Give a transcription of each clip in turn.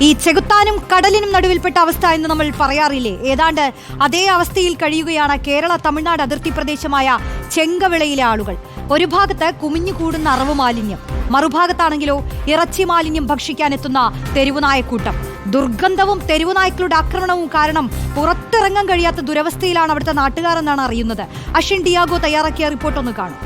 ഈ ചെകുത്താനും കടലിനും നടുവിൽപ്പെട്ട അവസ്ഥ എന്ന് നമ്മൾ പറയാറില്ലേ? ഏതാണ്ട് അതേ അവസ്ഥയിൽ കഴിയുകയാണ് കേരള തമിഴ്നാട് അതിർത്തി പ്രദേശമായ ചെങ്കവിളയിലെ ആളുകൾ. ഒരു ഭാഗത്ത് കുമിഞ്ഞുകൂടുന്ന അറവ് മാലിന്യം മറുഭാഗത്താണെങ്കിലോ ഇറച്ചി മാലിന്യം ഭക്ഷിക്കാനെത്തുന്ന തെരുവുനായക്കൂട്ടം ദുർഗന്ധവും തെരുവുനായ്ക്കളുടെ ആക്രമണവും കാരണം പുറത്തിറങ്ങാൻ കഴിയാത്ത ദുരവസ്ഥയിലാണ് അവിടുത്തെ നാട്ടുകാരെന്നാണ് അറിയുന്നത്. അഷിൻ ഡിയാഗോ തയ്യാറാക്കിയ റിപ്പോർട്ടൊന്ന് കാണും.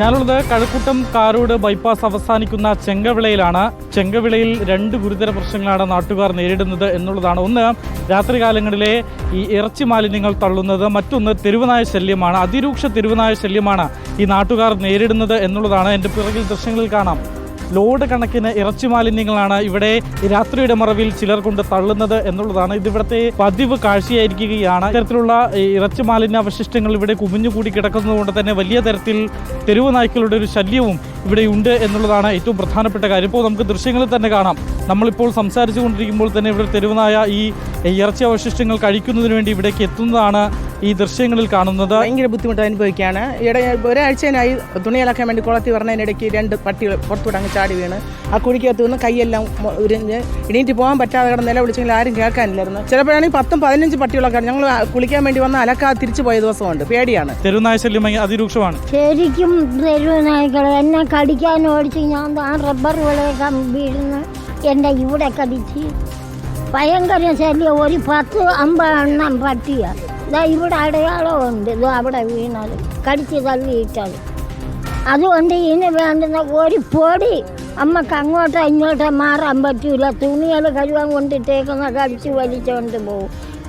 ഞാനുള്ളത് കഴക്കൂട്ടം കാരോട് ബൈപ്പാസ് അവസാനിക്കുന്ന ചെങ്കവിളയിലാണ്. ചെങ്കവിളയിൽ രണ്ട് ഗുരുതര പ്രശ്നങ്ങളാണ് നാട്ടുകാർ നേരിടുന്നത് എന്നുള്ളതാണ്. ഒന്ന് രാത്രികാലങ്ങളിലെ ഈ ഇറച്ചി മാലിന്യങ്ങൾ തള്ളുന്നത്. മറ്റൊന്ന് തെരുവനായ ശല്യമാണ്. അതിരൂക്ഷ തെരുവനായ ശല്യമാണ് ഈ നാട്ടുകാർ നേരിടുന്നത് എന്നുള്ളതാണ് എന്റെ പിറകിൽ ദൃശ്യങ്ങളിൽ കാണാം. ലോഡ് കണക്കിന് ഇറച്ചി മാലിന്യങ്ങളാണ് ഇവിടെ രാത്രിയുടെ മറവിൽ ചിലർ കൊണ്ട് തള്ളുന്നത് എന്നുള്ളതാണ്. ഇതിവിടുത്തെ പതിവ് കാഴ്ചയായിരിക്കുകയാണ്. ഇത്തരത്തിലുള്ള ഇറച്ചി മാലിന്യ അവശിഷ്ടങ്ങൾ ഇവിടെ കുമിഞ്ഞുകൂടി കിടക്കുന്നതുകൊണ്ട് തന്നെ വലിയ തരത്തിൽ തെരുവ് നായ്ക്കളുടെ ഒരു ശല്യവും ഇവിടെ ഉണ്ട് എന്നുള്ളതാണ് ഏറ്റവും പ്രധാനപ്പെട്ട കാര്യം. ഇപ്പോൾ നമുക്ക് ദൃശ്യങ്ങളിൽ തന്നെ കാണാം. നമ്മളിപ്പോൾ സംസാരിച്ചു കൊണ്ടിരിക്കുമ്പോൾ തന്നെ ഇവിടെ തെരുവനായ ഈ ഇറച്ചി അവശിഷ്ടങ്ങൾ കഴിക്കുന്നതിന് വേണ്ടി ഇവിടേക്ക് എത്തുന്നതാണ് ഈ ദൃശ്യങ്ങളിൽ കാണുന്നത്? ഭയങ്കര ബുദ്ധിമുട്ട് അനുഭവിക്കുകയാണ്. ഇവിടെ ഒരാഴ്ചയായി തുണിയിളക്കാൻ വേണ്ടി കുളത്തിൽ പറഞ്ഞതിനിടയ്ക്ക് രണ്ട് പട്ടികൾ പുറത്തൂടെ അങ്ങ് ചാടി വീണ്. ആ കുഴിക്കകത്ത് നിന്ന് കൈയെല്ലാം ഉരിഞ്ഞ് എണീറ്റ് പോകാൻ പറ്റാതെ കിടന്ന് നില വിളിച്ചെങ്കിൽ ആരും കേൾക്കാനില്ലായിരുന്നു. ചിലപ്പോഴാണെങ്കിൽ പത്തും പതിനഞ്ച് പട്ടികളൊക്കെ ഞങ്ങൾ കുളിക്കാൻ വേണ്ടി വന്ന് അലക്കാതെ തിരിച്ചു പോയ ദിവസമുണ്ട്. പേടിയാണ്. തെരുവുനായ ശല്യം അതിരൂക്ഷമാണ്. ശരിക്കും തെരുവ് നായ്ക്കൾ എന്നെ കടിക്കാൻ ഓടിച്ച് ഞാൻ ആ റബ്ബർ വിളയൊക്കെ വീഴുന്ന എന്റെ ഇവിടെ കടിച്ച് ഭയങ്കര ശല്യം. ഒരു പത്ത് അമ്പത് എണ്ണം പട്ടിയ ഇതാ ഇവിടെ അടയാളമുണ്ട്. ഇത് അവിടെ വീണത് കടിച്ച് തള്ളിയിട്ടത് അതുകൊണ്ട് ഇതിന് വേണ്ടുന്ന ഒരു പൊടി അമ്മയ്ക്ക് അങ്ങോട്ടോ ഇങ്ങോട്ടോ മാറാൻ പറ്റൂല. തുണികൾ കഴുകാൻ കൊണ്ടിട്ടേക്കുന്ന കടിച്ച് വലിച്ചുകൊണ്ട് പോകും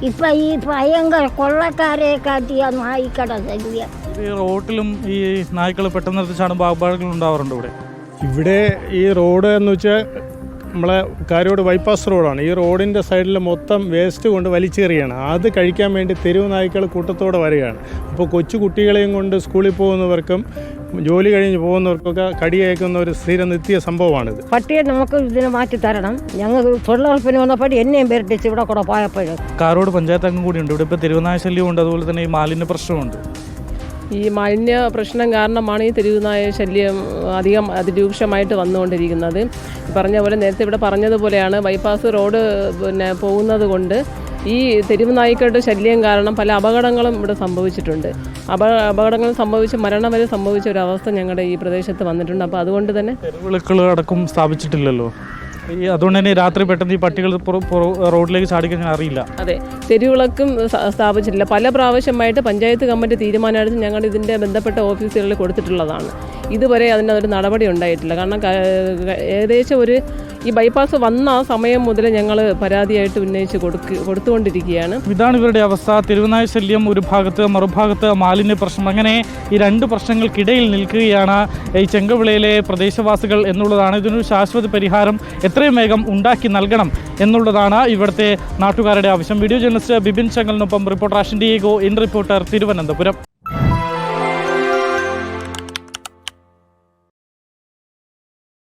ഇപ്പം ഈ ഭയങ്കര കൊള്ളക്കാരെ കാട്ടിയ നായിക്കട ശല്യം. ഈ റോട്ടിലും ഈ നായ്ക്കൾ പെട്ടെന്ന് എടുത്ത് ചാടുമ്പോൾ അപകടങ്ങൾ ഉണ്ടാവാറുണ്ട് ഇവിടെ? ഇവിടെ ഈ റോഡ് എന്ന് വെച്ചാൽ നമ്മളെ കാരോട് ബൈപ്പാസ് റോഡാണ് ഈ റോഡിന്റെ സൈഡിൽ മൊത്തം വേസ്റ്റ് കൊണ്ട് വലിച്ചെറിയാണ്. അത് കഴിക്കാൻ വേണ്ടി തെരുവ് നായ്ക്കൾ കൂട്ടത്തോടെ വരികയാണ്. അപ്പോൾ കൊച്ചു കുട്ടികളെയും കൊണ്ട് സ്കൂളിൽ പോകുന്നവർക്കും ജോലി കഴിഞ്ഞ് പോകുന്നവർക്കൊക്കെ കടിയേക്കുന്ന ഒരു സ്ഥിര നിത്യ സംഭവമാണിത്. പട്ടിയെ നമുക്ക് ഇതിനെ മാറ്റി തരണം. ഞങ്ങൾ തൊഴിലുറപ്പിന് വന്നപ്പോൾ എന്നെയും പേരിട്ടിച്ച് ഇവിടെ കൂടെ പോയപ്പോഴും. കാരോട് പഞ്ചായത്ത് അംഗം കൂടിയുണ്ട് ഇവിടെ ഇപ്പോൾ തെരുവുനായ ശല്യമുണ്ട് അതുപോലെ തന്നെ ഈ മാലിന്യ പ്രശ്നമുണ്ട്. ഈ മാലിന്യ പ്രശ്നം കാരണമാണ് ഈ തെരുവുനായ ശല്യം അധികം അതിരൂക്ഷമായിട്ട് വന്നുകൊണ്ടിരിക്കുന്നത്. പറഞ്ഞ പോലെ നേരത്തെ ഇവിടെ പറഞ്ഞതുപോലെയാണ് ബൈപ്പാസ് റോഡ് പിന്നെ പോകുന്നത് കൊണ്ട് ഈ തെരുവ് നായ്ക്കളുടെ ശല്യം കാരണം പല അപകടങ്ങളും ഇവിടെ സംഭവിച്ചിട്ടുണ്ട്. അപ അപകടങ്ങൾ സംഭവിച്ച് മരണം വരെ സംഭവിച്ച ഒരു അവസ്ഥ ഞങ്ങളുടെ ഈ പ്രദേശത്ത് വന്നിട്ടുണ്ട്. അപ്പോൾ അതുകൊണ്ട് തന്നെ അടക്കം സ്ഥാപിച്ചിട്ടില്ലല്ലോ? ഈ അതുകൊണ്ട് തന്നെ രാത്രി പെട്ടെന്ന് ഈ പട്ടികൾ റോഡിലേക്ക് ചാടിക്കാൻ അറിയില്ല. അതെ. തെരുവിളക്കും സ്ഥാപിച്ചിട്ടില്ല. പല പ്രാവശ്യമായിട്ട് പഞ്ചായത്ത് കമ്മിറ്റി തീരുമാനമെടുത്ത് ഞങ്ങൾ ഇതിന്റെ ബന്ധപ്പെട്ട ഓഫീസുകളിൽ കൊടുത്തിട്ടുള്ളതാണ്. ഇതുവരെ അതിനൊരു നടപടി ഉണ്ടായിട്ടില്ല. കാരണം ഏകദേശം ഒരു ഈ ബൈപ്പാസ് വന്ന ആ സമയം മുതൽ ഞങ്ങൾ പരാതിയായിട്ട് ഉന്നയിച്ച് കൊടുക്ക കൊടുത്തുകൊണ്ടിരിക്കുകയാണ്. ഇതാണ് ഇവരുടെ അവസ്ഥ. തിരുവനായ ശല്യം ഒരു ഭാഗത്ത് മറുഭാഗത്ത് മാലിന്യ പ്രശ്നം. അങ്ങനെ ഈ രണ്ട് പ്രശ്നങ്ങൾക്കിടയിൽ നിൽക്കുകയാണ് ഈ ചെങ്കവിളയിലെ പ്രദേശവാസികൾ എന്നുള്ളതാണ്. ഇതിനൊരു ശാശ്വത പരിഹാരം. എത്രയും വേഗം ഉണ്ടാക്കി നൽകണം എന്നുള്ളതാണ് ഇവിടുത്തെ നാട്ടുകാരുടെ ആവശ്യം. Video journalist Bibin ചങ്ങലിനൊപ്പം reporter Ashin Diego in Reporter Thiruvananthapuram.